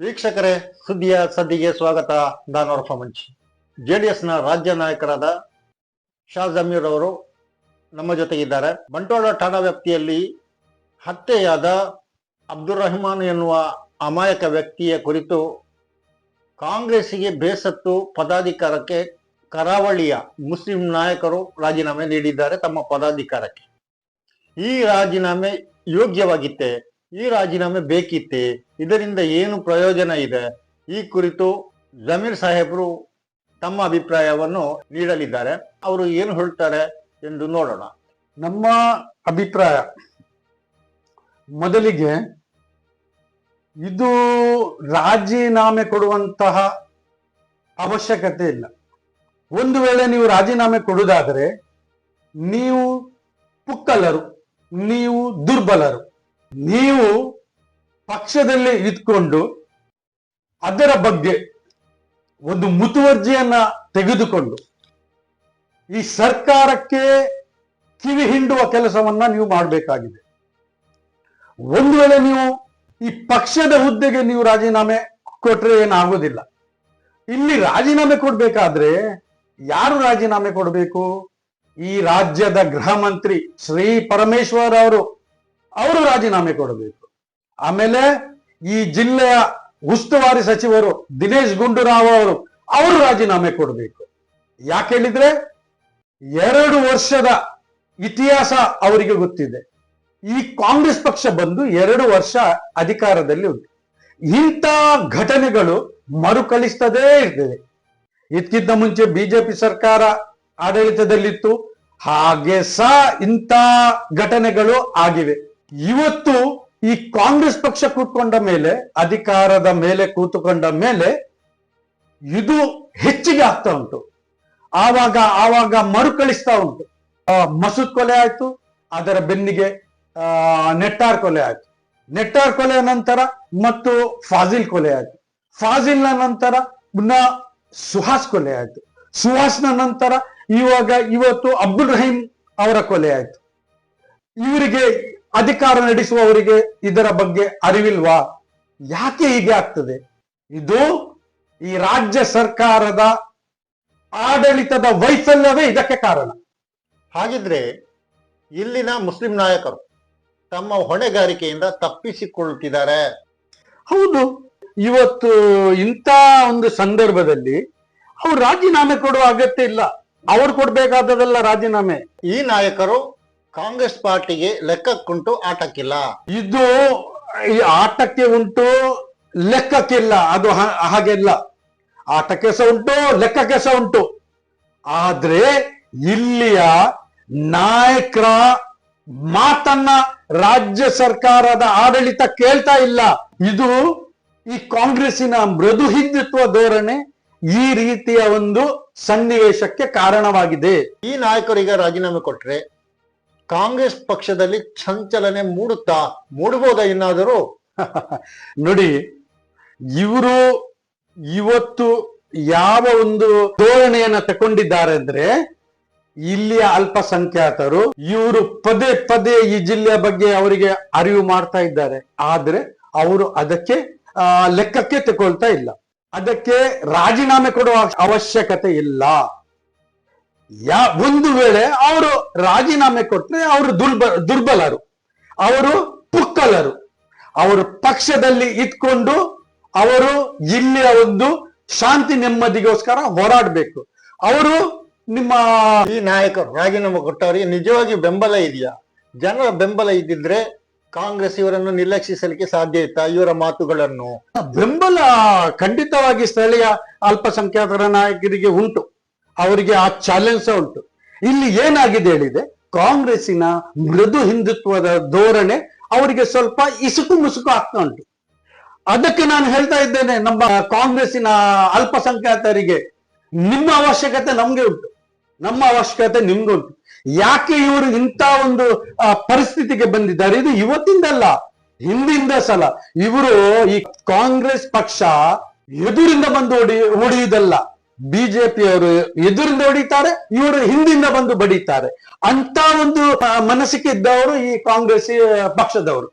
ವೀಕ್ಷಕರೇ, ಸುದ್ದಿಯ ಸದ್ದಿಗೆ ಸ್ವಾಗತ. ದಾನವರ ಮಂಚಿ. ಜೆಡಿಎಸ್ನ ರಾಜ್ಯ ನಾಯಕರಾದ ಶಾ ಜಮೀರ್ ಅವರು ನಮ್ಮ ಜೊತೆಗಿದ್ದಾರೆ. ಬಂಟ್ವಾಳ ಠಾಣಾ ವ್ಯಾಪ್ತಿಯಲ್ಲಿ ಹತ್ಯೆಯಾದ ಅಬ್ದುಲ್ ರಹಮಾನ್ ಎನ್ನುವ ಅಮಾಯಕ ವ್ಯಕ್ತಿಯ ಕುರಿತು ಕಾಂಗ್ರೆಸ್ಸಿಗೆ ಬೇಸತ್ತು ಪದಾಧಿಕಾರಕ್ಕೆ ಕರಾವಳಿಯ ಮುಸ್ಲಿಂ ನಾಯಕರು ರಾಜೀನಾಮೆ ನೀಡಿದ್ದಾರೆ ತಮ್ಮ ಪದಾಧಿಕಾರಕ್ಕೆ. ಈ ರಾಜೀನಾಮೆ ಯೋಗ್ಯವಾಗಿತ್ತೆ? ಈ ರಾಜೀನಾಮೆ ಬೇಕಿತ್ತೆ? ಇದರಿಂದ ಏನು ಪ್ರಯೋಜನ ಇದೆ? ಈ ಕುರಿತು ಜಮೀರ್ ಸಾಹೇಬ್ರು ತಮ್ಮ ಅಭಿಪ್ರಾಯವನ್ನು ನೀಡಲಿದ್ದಾರೆ. ಅವರು ಏನು ಹೇಳ್ತಾರೆ ಎಂದು ನೋಡೋಣ. ನಮ್ಮ ಅಭಿಪ್ರಾಯ, ಮೊದಲಿಗೆ ಇದು ರಾಜೀನಾಮೆ ಕೊಡುವಂತಹ ಅವಶ್ಯಕತೆ ಇಲ್ಲ. ಒಂದು ವೇಳೆ ನೀವು ರಾಜೀನಾಮೆ ಕೊಡುವುದಾದರೆ, ನೀವು ಪುಕ್ಕಲರು, ನೀವು ದುರ್ಬಲರು. ನೀವು ಪಕ್ಷದಲ್ಲಿ ಇದ್ಕೊಂಡು ಅದರ ಬಗ್ಗೆ ಒಂದು ಮುತುವರ್ಜಿಯನ್ನ ತೆಗೆದುಕೊಂಡು ಈ ಸರ್ಕಾರಕ್ಕೆ ಕಿವಿ ಹಿಂಡುವ ಕೆಲಸವನ್ನ ನೀವು ಮಾಡಬೇಕಾಗಿದೆ. ಒಂದು ವೇಳೆ ನೀವು ಈ ಪಕ್ಷದ ಹುದ್ದೆಗೆ ನೀವು ರಾಜೀನಾಮೆ ಕೊಟ್ರೆ ಏನಾಗೋದಿಲ್ಲ ಇಲ್ಲಿ ರಾಜೀನಾಮೆ ಕೊಡ್ಬೇಕಾದ್ರೆ ಯಾರು ರಾಜೀನಾಮೆ ಕೊಡಬೇಕು? ಈ ರಾಜ್ಯದ ಗೃಹ ಮಂತ್ರಿ ಶ್ರೀ ಪರಮೇಶ್ವರ್ ಅವರು. ಅವರು ರಾಜೀನಾಮೆ ಕೊಡಬೇಕು. ಆಮೇಲೆ ಈ ಜಿಲ್ಲೆಯ ಉಸ್ತುವಾರಿ ಸಚಿವರು ದಿನೇಶ್ ಗುಂಡೂರಾವ್ ಅವರು ಅವರು ರಾಜೀನಾಮೆ ಕೊಡಬೇಕು. ಯಾಕೆ ಹೇಳಿದ್ರೆ, ಎರಡು ವರ್ಷದ ಇತಿಹಾಸ ಅವರಿಗೆ ಗೊತ್ತಿದೆ. ಈ ಕಾಂಗ್ರೆಸ್ ಪಕ್ಷ ಬಂದು ಎರಡು ವರ್ಷ ಅಧಿಕಾರದಲ್ಲಿ ಉಂಟು. ಇಂಥ ಘಟನೆಗಳು ಮರುಕಳಿಸ್ತದೇ ಇರ್ತದೆ. ಇದಕ್ಕಿಂತ ಮುಂಚೆ ಬಿಜೆಪಿ ಸರ್ಕಾರ ಆಡಳಿತದಲ್ಲಿತ್ತು. ಹಾಗೆ ಸಹ ಇಂಥ ಘಟನೆಗಳು ಆಗಿವೆ. ಇವತ್ತು ಈ ಕಾಂಗ್ರೆಸ್ ಪಕ್ಷ ಕೂತ್ಕೊಂಡ ಮೇಲೆ, ಅಧಿಕಾರದ ಮೇಲೆ ಕೂತುಕೊಂಡ ಮೇಲೆ ಇದು ಹೆಚ್ಚಿಗೆ ಆಗ್ತಾ ಉಂಟು. ಆವಾಗ ಆವಾಗ ಮರುಕಳಿಸ್ತಾ ಉಂಟು. ಮಸೂದ್ ಕೊಲೆ ಆಯ್ತು, ಅದರ ಬೆನ್ನಿಗೆ ನೆಟ್ಟಾರ್ ಕೊಲೆ ಆಯ್ತು. ನೆಟ್ಟಾರ್ ಕೊಲೆ ನಂತರ ಮತ್ತು ಫಾಜಿಲ್ ಕೊಲೆ ಆಯ್ತು. ಫಾಜಿಲ್ನ ನಂತರ ಪುನಃ ಸುಹಾಸ್ ಕೊಲೆ ಆಯ್ತು. ಸುಹಾಸ್ನ ನಂತರ ಇವಾಗ ಇವತ್ತು ಅಬ್ದುಲ್ ರಹೀಂ ಅವರ ಕೊಲೆ ಆಯ್ತು. ಇವರಿಗೆ ಅಧಿಕಾರ ನಡೆಸುವವರಿಗೆ ಇದರ ಬಗ್ಗೆ ಅರಿವಿಲ್ವಾ? ಯಾಕೆ ಹೀಗೆ ಆಗ್ತದೆ? ಇದು ಈ ರಾಜ್ಯ ಸರ್ಕಾರದ ಆಡಳಿತದ ವೈಫಲ್ಯವೇ ಇದಕ್ಕೆ ಕಾರಣ. ಹಾಗಿದ್ರೆ ಇಲ್ಲಿನ ಮುಸ್ಲಿಂ ನಾಯಕರು ತಮ್ಮ ಹೊಣೆಗಾರಿಕೆಯಿಂದ ತಪ್ಪಿಸಿಕೊಳ್ಳುತ್ತಿದ್ದಾರೆ ಹೌದು. ಇವತ್ತು ಇಂಥ ಒಂದು ಸಂದರ್ಭದಲ್ಲಿ ಅವ್ರು ರಾಜೀನಾಮೆ ಕೊಡುವ ಅಗತ್ಯ ಇಲ್ಲ. ಅವ್ರು ಕೊಡ್ಬೇಕಾದದಲ್ಲ ರಾಜೀನಾಮೆ. ಈ ನಾಯಕರು ಕಾಂಗ್ರೆಸ್ ಪಾರ್ಟಿಗೆ ಲೆಕ್ಕಕ್ಕುಂಟು ಆಟಕ್ಕಿಲ್ಲ. ಇದು ಈ ಆಟಕ್ಕೆ ಉಂಟು ಲೆಕ್ಕಕ್ಕಿಲ್ಲ. ಅದು ಹಾಗೆಲ್ಲ. ಆಟಕ್ಕೆ ಸಹ ಉಂಟು ಲೆಕ್ಕಕ್ಕೆ ಸಹ ಉಂಟು. ಆದ್ರೆ ಇಲ್ಲಿಯ ನಾಯಕರ ಮಾತನ್ನ ರಾಜ್ಯ ಸರ್ಕಾರದ ಆಡಳಿತ ಕೇಳ್ತಾ ಇಲ್ಲ. ಇದು ಈ ಕಾಂಗ್ರೆಸ್ಸಿನ ಮೃದು ಹಿಂದುತ್ವ ಧೋರಣೆ ಈ ರೀತಿಯ ಒಂದು ಸನ್ನಿವೇಶಕ್ಕೆ ಕಾರಣವಾಗಿದೆ. ಈ ನಾಯಕರಿಗೆ ರಾಜೀನಾಮೆ ಕೊಟ್ರೆ ಕಾಂಗ್ರೆಸ್ ಪಕ್ಷದಲ್ಲಿ ಚಂಚಲನೆ ಮೂಡುತ್ತಾ ಮೂಡಬಹುದಾ ಇನ್ನಾದರೂ? ನೋಡಿ, ಇವರು ಇವತ್ತು ಯಾವ ಒಂದು ಧೋರಣೆಯನ್ನ ತಗೊಂಡಿದ್ದಾರೆ ಅಂದ್ರೆ ಇಲ್ಲಿಯ ಅಲ್ಪಸಂಖ್ಯಾತರು ಇವರು ಪದೇ ಪದೇ ಈ ಜಿಲ್ಲೆಯ ಬಗ್ಗೆ ಅವರಿಗೆ ಅರಿವು ಮಾಡ್ತಾ ಇದ್ದಾರೆ. ಆದ್ರೆ ಅವರು ಅದಕ್ಕೆ ಲೆಕ್ಕಕ್ಕೆ ತಗೊಳ್ತಾ ಇಲ್ಲ. ಅದಕ್ಕೆ ರಾಜೀನಾಮೆ ಕೊಡುವ ಅವಶ್ಯಕತೆ ಇಲ್ಲ. ಯಾ ಒಂದು ವೇಳೆ ಅವರು ರಾಜೀನಾಮೆ ಕೊಟ್ರೆ ಅವರು ದುರ್ಬ ದುರ್ಬಲರು. ಅವರು ಪುಕ್ಕಲರು. ಅವರು ಪಕ್ಷದಲ್ಲಿ ಇದ್ಕೊಂಡು ಅವರು ಇಲ್ಲಿಯ ಒಂದು ಶಾಂತಿ ನೆಮ್ಮದಿಗೋಸ್ಕರ ಹೋರಾಡಬೇಕು. ಅವರು ನಿಮ್ಮ ಈ ನಾಯಕರು ರಾಜೀನಾಮೆ ಕೊಟ್ಟವರಿಗೆ ನಿಜವಾಗಿ ಬೆಂಬಲ ಇದೆಯಾ? ಜನರ ಬೆಂಬಲ ಇದ್ದಿದ್ರೆ ಕಾಂಗ್ರೆಸ್ ಇವರನ್ನು ನಿರ್ಲಕ್ಷಿಸಲಿಕ್ಕೆ ಸಾಧ್ಯ ಇತ್ತಾ ಇವರ ಮಾತುಗಳನ್ನು? ಬೆಂಬಲ ಖಂಡಿತವಾಗಿ ಸ್ಥಳೀಯ ಅಲ್ಪಸಂಖ್ಯಾತರ ನಾಯಕರಿಗೆ ಉಂಟು. ಅವರಿಗೆ ಆ ಚಾಲೆಂಜ್ ಉಂಟು. ಇಲ್ಲಿ ಏನಾಗಿದೆ ಹೇಳಿದೆ ಕಾಂಗ್ರೆಸ್ಸಿನ ಮೃದು ಹಿಂದುತ್ವದ ಧೋರಣೆ ಅವರಿಗೆ ಸ್ವಲ್ಪ ಇಸುಕು ಮುಸುಕು ಆಗ್ತಾ ಉಂಟು. ಅದಕ್ಕೆ ನಾನು ಹೇಳ್ತಾ ಇದ್ದೇನೆ, ನಮ್ಮ ಕಾಂಗ್ರೆಸ್ಸಿನ ಅಲ್ಪಸಂಖ್ಯಾತರಿಗೆ ನಿಮ್ಮ ಅವಶ್ಯಕತೆ ನಮ್ಗೆ ಉಂಟು. ನಮ್ಮ ಅವಶ್ಯಕತೆ ನಿಮ್ಗೆ ಉಂಟು. ಯಾಕೆ ಇವರು ಇಂಥ ಒಂದು ಪರಿಸ್ಥಿತಿಗೆ ಬಂದಿದ್ದಾರೆ? ಇದು ಇವತ್ತಿಂದಲ್ಲ, ಹಿಂದಿಂದ ಸಲ. ಇವರು ಈ ಕಾಂಗ್ರೆಸ್ ಪಕ್ಷ ಎದುರಿಂದ ಬಂದು ಹೊಡಿ, ಹೊಡೆಯುವುದಲ್ಲ. ಬಿಜೆಪಿಯವರು ಎದುರಿಂದ ಹೊಡಿತಾರೆ, ಇವರು ಹಿಂದಿಂದ ಬಂದು ಬಡಿತಾರೆ. ಅಂತ ಒಂದು ಮನಸ್ಸಿಗೆ ಇದ್ದವರು ಈ ಕಾಂಗ್ರೆಸ್ ಪಕ್ಷದವರು.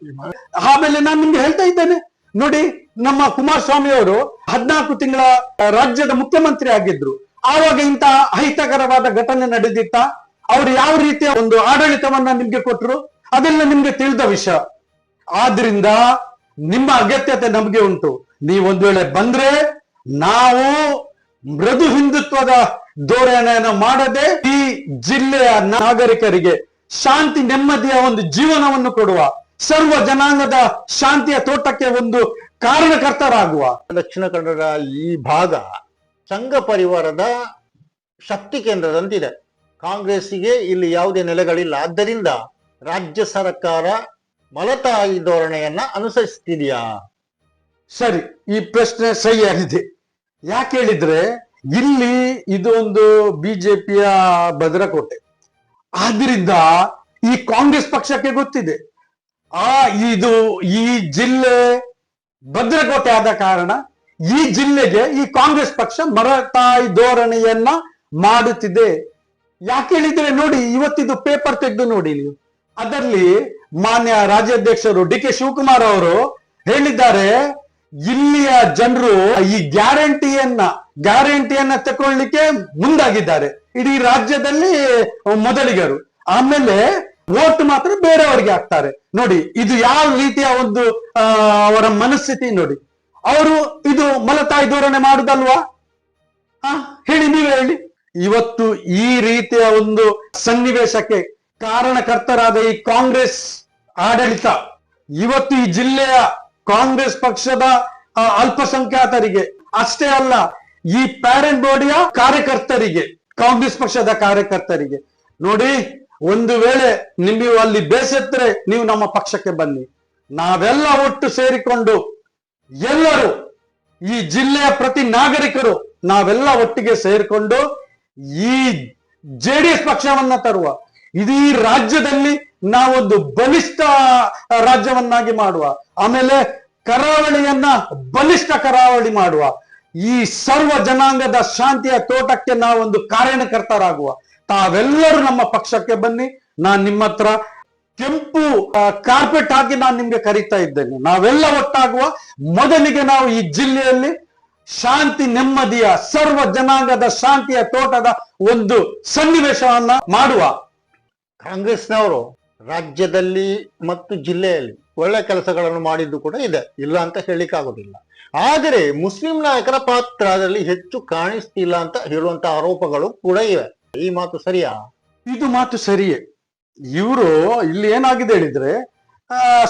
ಆಮೇಲೆ ನಾನು ನಿಮ್ಗೆ ಹೇಳ್ತಾ ಇದ್ದೇನೆ. ನೋಡಿ, ನಮ್ಮ ಕುಮಾರಸ್ವಾಮಿ ಅವರು ಹದಿನಾಲ್ಕು ತಿಂಗಳ ರಾಜ್ಯದ ಮುಖ್ಯಮಂತ್ರಿ ಆಗಿದ್ರು. ಆವಾಗ ಇಂತ ಅಹಿತಕರವಾದ ಘಟನೆ ನಡೆದಿತ್ತ, ಅವ್ರು ಯಾವ ರೀತಿಯ ಒಂದು ಆಡಳಿತವನ್ನ ನಿಮ್ಗೆ ಕೊಟ್ರು? ಅದೆಲ್ಲ ನಿಮ್ಗೆ ತಿಳಿದ ವಿಷಯ ಆದ್ರಿಂದ ನಿಮ್ಮ ಅಗತ್ಯತೆ ನಮ್ಗೆ ಉಂಟು. ನೀವು ಒಂದ್ ವೇಳೆ ಬಂದ್ರೆ ನಾವು ಮೃದು ಹಿಂದುತ್ವದ ಧೋರಣೆಯನ್ನು ಮಾಡದೆ ಈ ಜಿಲ್ಲೆಯ ನಾಗರಿಕರಿಗೆ ಶಾಂತಿ ನೆಮ್ಮದಿಯ ಒಂದು ಜೀವನವನ್ನು ಕೊಡುವ ಸರ್ವ ಜನಾಂಗದ ಶಾಂತಿಯ ತೋಟಕ್ಕೆ ಒಂದು ಕಾರಣಕರ್ತರಾಗುವ. ದಕ್ಷಿಣ ಕನ್ನಡ ಈ ಭಾಗ ಸಂಘ ಪರಿವಾರದ ಶಕ್ತಿ ಕೇಂದ್ರದಂತಿದೆ. ಕಾಂಗ್ರೆಸ್ಸಿಗೆ ಇಲ್ಲಿ ಯಾವುದೇ ನೆಲೆಗಳಿಲ್ಲ. ಆದ್ದರಿಂದ ರಾಜ್ಯ ಸರ್ಕಾರ ಮಲತಾಯಿ ಧೋರಣೆಯನ್ನ ಅನುಸರಿಸ್ತಿದೆಯಾ? ಸರಿ ಈ ಪ್ರಶ್ನೆ ಸರಿಯಾಗಿದೆ. ಯಾಕೆ ಹೇಳಿದ್ರೆ, ಇಲ್ಲಿ ಇದೊಂದು ಬಿಜೆಪಿಯ ಭದ್ರಕೋಟೆ. ಆದ್ರಿಂದ ಈ ಕಾಂಗ್ರೆಸ್ ಪಕ್ಷಕ್ಕೆ ಗೊತ್ತಿದೆ. ಆ, ಇದು ಈ ಜಿಲ್ಲೆ ಭದ್ರಕೋಟೆ ಆದ ಕಾರಣ ಈ ಜಿಲ್ಲೆಗೆ ಈ ಕಾಂಗ್ರೆಸ್ ಪಕ್ಷ ಮರತಾಯಿ ಧೋರಣೆಯನ್ನ ಮಾಡುತ್ತಿದೆ. ಯಾಕೆ ಹೇಳಿದ್ರೆ ನೋಡಿ, ಇವತ್ತಿದು ಪೇಪರ್ ತೆಗೆದು ನೋಡಿ ನೀವು. ಅದರಲ್ಲಿ ಮಾನ್ಯ ರಾಜ್ಯಾಧ್ಯಕ್ಷರು ಡಿ ಕೆ ಶಿವಕುಮಾರ್ ಅವರು ಹೇಳಿದ್ದಾರೆ ಇಲ್ಲಿಯ ಜನರು ಈ ಗ್ಯಾರಂಟಿಯನ್ನ ಗ್ಯಾರಂಟಿಯನ್ನ ತಕೊಳ್ಳಿಕ್ಕೆ ಮುಂದಾಗಿದ್ದಾರೆ. ಇಡೀ ರಾಜ್ಯದಲ್ಲಿ ಮೊದಲಿಗರು. ಆಮೇಲೆ ವೋಟ್ ಮಾತ್ರ ಬೇರೆಯವರಿಗೆ ಹಾಕ್ತಾರೆ. ನೋಡಿ, ಇದು ಯಾವ ರೀತಿಯ ಒಂದು ಅವರ ಮನಸ್ಥಿತಿ ನೋಡಿ. ಅವರು ಇದು ಮಲತಾಯಿ ಧೋರಣೆ ಮಾಡುದಲ್ವಾ? ಹ ಹೇಳಿ, ನೀವು ಹೇಳಿ. ಇವತ್ತು ಈ ರೀತಿಯ ಒಂದು ಸನ್ನಿವೇಶಕ್ಕೆ ಕಾರಣಕರ್ತರಾದ ಈ ಕಾಂಗ್ರೆಸ್ ಆಡಳಿತ, ಇವತ್ತು ಈ ಜಿಲ್ಲೆಯ ಕಾಂಗ್ರೆಸ್ ಪಕ್ಷದ ಅಲ್ಪಸಂಖ್ಯಾತರಿಗೆ. ಅಷ್ಟೇ ಅಲ್ಲ, ಈ ಪ್ಯಾರೆಂಟ್ ಬಾಡಿಯ ಕಾರ್ಯಕರ್ತರಿಗೆ, ಕಾಂಗ್ರೆಸ್ ಪಕ್ಷದ ಕಾರ್ಯಕರ್ತರಿಗೆ. ನೋಡಿ, ಒಂದು ವೇಳೆ ನಿಮಗೆ ಅಲ್ಲಿ ಬೇಸತ್ರೆ ನೀವು ನಮ್ಮ ಪಕ್ಷಕ್ಕೆ ಬನ್ನಿ. ನಾವೆಲ್ಲ ಒಟ್ಟು ಸೇರಿಕೊಂಡು ಎಲ್ಲರೂ, ಈ ಜಿಲ್ಲೆಯ ಪ್ರತಿ ನಾಗರಿಕರು ನಾವೆಲ್ಲ ಒಟ್ಟಿಗೆ ಸೇರಿಕೊಂಡು ಈ ಜೆಡಿಎಸ್ ಪಕ್ಷವನ್ನ ತರುವ. ಇಡೀ ರಾಜ್ಯದಲ್ಲಿ ನಾವೊಂದು ಬಲಿಷ್ಠ ರಾಜ್ಯವನ್ನಾಗಿ ಮಾಡುವ, ಆಮೇಲೆ ಕರಾವಳಿಯನ್ನ ಬಲಿಷ್ಠ ಕರಾವಳಿ ಮಾಡುವ, ಈ ಸರ್ವ ಜನಾಂಗದ ಶಾಂತಿಯ ತೋಟಕ್ಕೆ ನಾವೊಂದು ಕಾರಣಕರ್ತರಾಗುವ ತಾವೆಲ್ಲರೂ ನಮ್ಮ ಪಕ್ಷಕ್ಕೆ ಬನ್ನಿ, ನಾನ್ ನಿಮ್ಮ ಹತ್ರ ಕೆಂಪು ಕಾರ್ಪೆಟ್ ಹಾಕಿ ನಾನು ನಿಮ್ಗೆ ಕರೀತಾ ಇದ್ದೇನೆ. ನಾವೆಲ್ಲ ಒಟ್ಟಾಗುವ. ಮೊದಲಿಗೆ ನಾವು ಈ ಜಿಲ್ಲೆಯಲ್ಲಿ ಶಾಂತಿ ನೆಮ್ಮದಿಯ, ಸರ್ವ ಜನಾಂಗದ ಶಾಂತಿಯ ತೋಟದ ಒಂದು ಸನ್ನಿವೇಶವನ್ನ ಮಾಡುವ. ಕಾಂಗ್ರೆಸ್ನವರು ರಾಜ್ಯದಲ್ಲಿ ಮತ್ತು ಜಿಲ್ಲೆಯಲ್ಲಿ ಒಳ್ಳೆ ಕೆಲಸಗಳನ್ನು ಮಾಡಿದ್ದು ಕೂಡ ಇದೆ. ಇಲ್ಲ ಅಂತ ಹೇಳಿಕ್ಕಾಗೋದಿಲ್ಲ ಆದರೆ ಮುಸ್ಲಿಂ ನಾಯಕರ ಪಾತ್ರ ಅದರಲ್ಲಿ ಹೆಚ್ಚು ಕಾಣಿಸ್ತಿಲ್ಲ ಅಂತ ಹೇಳುವಂತ ಆರೋಪಗಳು ಕೂಡ ಇವೆ. ಈ ಮಾತು ಸರಿಯಾ? ಇದು ಮಾತು ಸರಿಯೇ. ಇವರು ಇಲ್ಲಿ ಏನಾಗಿದೆ ಹೇಳಿದ್ರೆ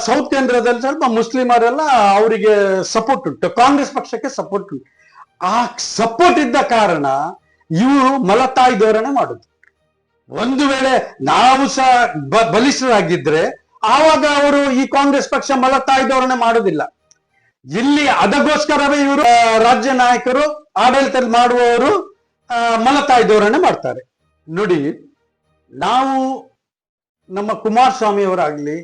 ಸೌತ್ ಕೇಂದ್ರದಲ್ಲಿ ಸ್ವಲ್ಪ ಮುಸ್ಲಿಮರೆಲ್ಲ ಅವರಿಗೆ ಸಪೋರ್ಟ್ ಉಂಟು. ಕಾಂಗ್ರೆಸ್ ಪಕ್ಷಕ್ಕೆ ಸಪೋರ್ಟ್ ಉಂಟು. ಆ ಸಪೋರ್ಟ್ ಇದ್ದ ಕಾರಣ ಇವರು ಮಲತಾಯಿ ಧೋರಣೆ ಮಾಡುದು. ಒಂದು ವೇಳೆ ನಾವು ಸಹ ಬಲಿಷ್ಠರಾಗಿದ್ರೆ ಆವಾಗ ಅವರು ಈ ಕಾಂಗ್ರೆಸ್ ಪಕ್ಷ ಮಲತಾಯಿ ಧೋರಣೆ ಮಾಡುದಿಲ್ಲ. ಇಲ್ಲಿ ಅದಕ್ಕೋಸ್ಕರವೇ ಇವರು ರಾಜ್ಯ ನಾಯಕರು ಆಡಳಿತ ಮಾಡುವವರು ಆ, ಮಲತಾಯಿ ಧೋರಣೆ ಮಾಡ್ತಾರೆ. ನೋಡಿ ನಾವು ನಮ್ಮ ಕುಮಾರಸ್ವಾಮಿ ಅವರಾಗ್ಲಿ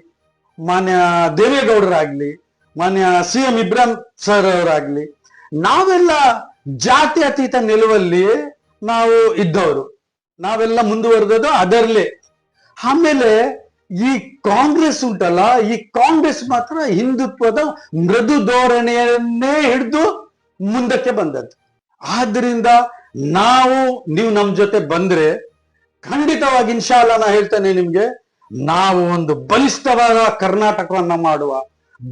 ಮಾನ್ಯ ದೇವೇಗೌಡರಾಗ್ಲಿ ಮಾನ್ಯ ಸಿ ಎಂ ಇಬ್ರಾಹಿಂ ಸರ್ ಅವರಾಗ್ಲಿ ನಾವೆಲ್ಲ ಜಾತಿ ಅತೀತ ನಿಲುವಲ್ಲಿ ನಾವು ಇದ್ದವರು. ನಾವೆಲ್ಲ ಮುಂದುವರೆದದ್ದು ಅದರಲ್ಲೇ. ಆಮೇಲೆ ಈ ಕಾಂಗ್ರೆಸ್ ಉಂಟಲ್ಲ, ಈ ಕಾಂಗ್ರೆಸ್ ಮಾತ್ರ ಹಿಂದುತ್ವದ ಮೃದು ಧೋರಣೆಯನ್ನೇ ಹಿಡಿದು ಮುಂದಕ್ಕೆ ಬಂದದ್ದು. ಆದ್ರಿಂದ ನಾವು, ನೀವು ನಮ್ ಜೊತೆ ಬಂದ್ರೆ, ಖಂಡಿತವಾಗಿ ಇನ್ಶಾಲ್ಲ ನಾ ಹೇಳ್ತೇನೆ ನಿಮ್ಗೆ, ನಾವು ಒಂದು ಬಲಿಷ್ಠವಾದ ಕರ್ನಾಟಕವನ್ನ ಮಾಡುವ,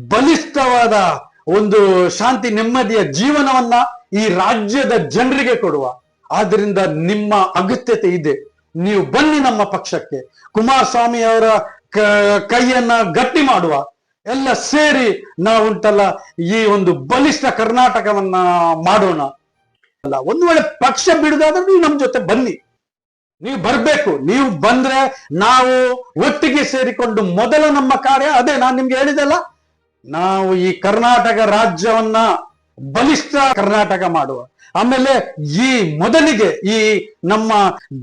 ಬಲಿಷ್ಠವಾದ ಒಂದು ಶಾಂತಿ ನೆಮ್ಮದಿಯ ಜೀವನವನ್ನ ಈ ರಾಜ್ಯದ ಜನರಿಗೆ ಕೊಡುವ ಆದ್ರಿಂದ ನಿಮ್ಮ ಅಗತ್ಯತೆ ಇದೆ. ನೀವು ಬನ್ನಿ ನಮ್ಮ ಪಕ್ಷಕ್ಕೆ. ಕುಮಾರಸ್ವಾಮಿ ಅವರ ಕೈಯನ್ನ ಗಟ್ಟಿ ಮಾಡುವ. ಎಲ್ಲ ಸೇರಿ ನಾವುಂಟಲ್ಲ ಈ ಒಂದು ಬಲಿಷ್ಠ ಕರ್ನಾಟಕವನ್ನ ಮಾಡೋಣ. ಅಲ್ಲ, ಒಂದು ವೇಳೆ ಪಕ್ಷ ಬಿಡುದಾದ್ರೆ ನೀವು ನಮ್ಮ ಜೊತೆ ಬನ್ನಿ. ನೀವು ಬರ್ಬೇಕು. ನೀವು ಬಂದ್ರೆ ನಾವು ಒಟ್ಟಿಗೆ ಸೇರಿಕೊಂಡು ಮೊದಲ ನಮ್ಮ ಕಾರ್ಯ ಅದೇ ನಾನು ನಿಮ್ಗೆ ಹೇಳಿದಲ್ಲ ನಾವು ಈ ಕರ್ನಾಟಕ ರಾಜ್ಯವನ್ನ ಬಲಿಷ್ಠ ಕರ್ನಾಟಕ ಮಾಡುವ. ಆಮೇಲೆ ಈ ಮೊದಲಿಗೆ ಈ ನಮ್ಮ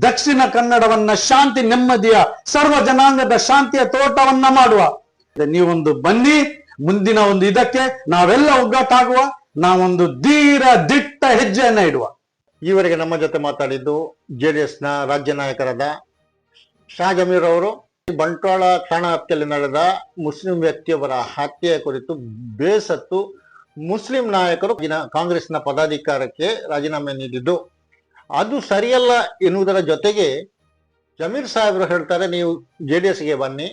ದಕ್ಷಿಣ ಕನ್ನಡವನ್ನ ಶಾಂತಿ ನೆಮ್ಮದಿಯ ಸರ್ವ ಜನಾಂಗದ ಶಾಂತಿಯ ತೋಟವನ್ನ ಮಾಡುವ. ನೀವೊಂದು ಬನ್ನಿ, ಮುಂದಿನ ಒಂದು ಇದಕ್ಕೆ ನಾವೆಲ್ಲ ಒಗ್ಗಟ್ಟಾಗುವ, ನಾವೊಂದು ಧೀರ ದಿಟ್ಟ ಹೆಜ್ಜೆಯನ್ನ ಇಡುವ. ಈವರೆಗೆ ನಮ್ಮ ಜೊತೆ ಮಾತಾಡಿದ್ದು ಜೆಡಿಎಸ್ನ ರಾಜ್ಯ ನಾಯಕರಾದ ಶಾ ಜಮೀರ್ ಅವರು. ಬಂಟ್ವಾಳ ಠಾಣಾ ವ್ಯಾಪ್ತಿಯಲ್ಲಿ ನಡೆದ ಮುಸ್ಲಿಂ ವ್ಯಕ್ತಿಯೊಬ್ಬರ ಹತ್ಯೆಯ ಕುರಿತು ಬೇಸತ್ತು ಮುಸ್ಲಿಂ ನಾಯಕರು ಕಾಂಗ್ರೆಸ್ನ ಪದಾಧಿಕಾರಕ್ಕೆ ರಾಜೀನಾಮೆ ನೀಡಿದ್ದು. ಅದು ಸರಿಯಲ್ಲ ಎನ್ನುವುದರ ಜೊತೆಗೆ ಜಮೀರ್ ಸಾಹೇಬರು ಹೇಳ್ತಾರೆ, ನೀವು ಜೆ ಡಿ ಎಸ್ಗೆ ಬನ್ನಿ,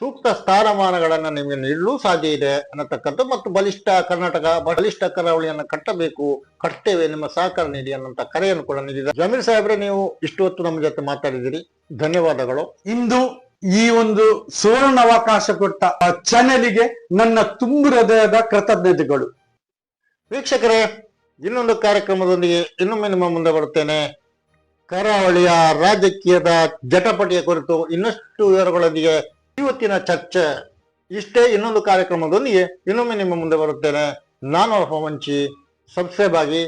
ಸೂಕ್ತ ಸ್ಥಾನಮಾನಗಳನ್ನು ನಿಮಗೆ ನೀಡಲು ಸಾಧ್ಯ ಇದೆ ಅನ್ನತಕ್ಕಂಥ ಮತ್ತು ಬಲಿಷ್ಠ ಕರ್ನಾಟಕ, ಬಲಿಷ್ಠ ಕರಾವಳಿಯನ್ನು ಕಟ್ಟಬೇಕು ಕಟ್ಟೇವೆ ನಿಮ್ಮ ಸಹಕಾರ ನೀಡಿ ಅನ್ನೋಂಥ ಕರೆಯನ್ನು ಕೂಡ ನೀಡಿದ್ದಾರೆ. ಜಮೀರ್ ಸಾಹೇಬ್ರೆ, ನೀವು ಇಷ್ಟು ಹೊತ್ತು ನಮ್ಮ ಜೊತೆ ಮಾತಾಡಿದಿರಿ ಧನ್ಯವಾದಗಳು. ಇಂದು ಈ ಒಂದು ಸುವರ್ಣಾವಕಾಶ ಕೊಟ್ಟ ಚಾನೆಲ್ಗೆ ನನ್ನ ತುಂಬು ಹೃದಯದ ಕೃತಜ್ಞತೆಗಳು. ವೀಕ್ಷಕರೇ, ಇನ್ನೊಂದು ಕಾರ್ಯಕ್ರಮದೊಂದಿಗೆ ಇನ್ನೊಮ್ಮೆ ನಿಮ್ಮ ಮುಂದೆ ಬರುತ್ತೇನೆ. ಕರಾವಳಿಯ ರಾಜಕೀಯದ ಜಟಪಟಿಯ ಕುರಿತು ಇನ್ನಷ್ಟು ವಿವರಗಳೊಂದಿಗೆ ಇವತ್ತಿನ ಚರ್ಚೆ. ಇಷ್ಟೇ ಇನ್ನೊಂದು ಕಾರ್ಯಕ್ರಮದೊಂದಿಗೆ ಇನ್ನೊಮ್ಮೆ ನಿಮ್ಮ ಮುಂದೆ ಬರುತ್ತೇನೆ. ನಾನು ಮಂಚಿ. ಸಬ್ಸ್ಕ್ರೈಬ್ ಆಗಿ,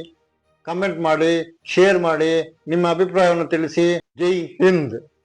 ಕಮೆಂಟ್ ಮಾಡಿ, ಶೇರ್ ಮಾಡಿ, ನಿಮ್ಮ ಅಭಿಪ್ರಾಯವನ್ನು ತಿಳಿಸಿ. ಜೈ ಹಿಂದ್.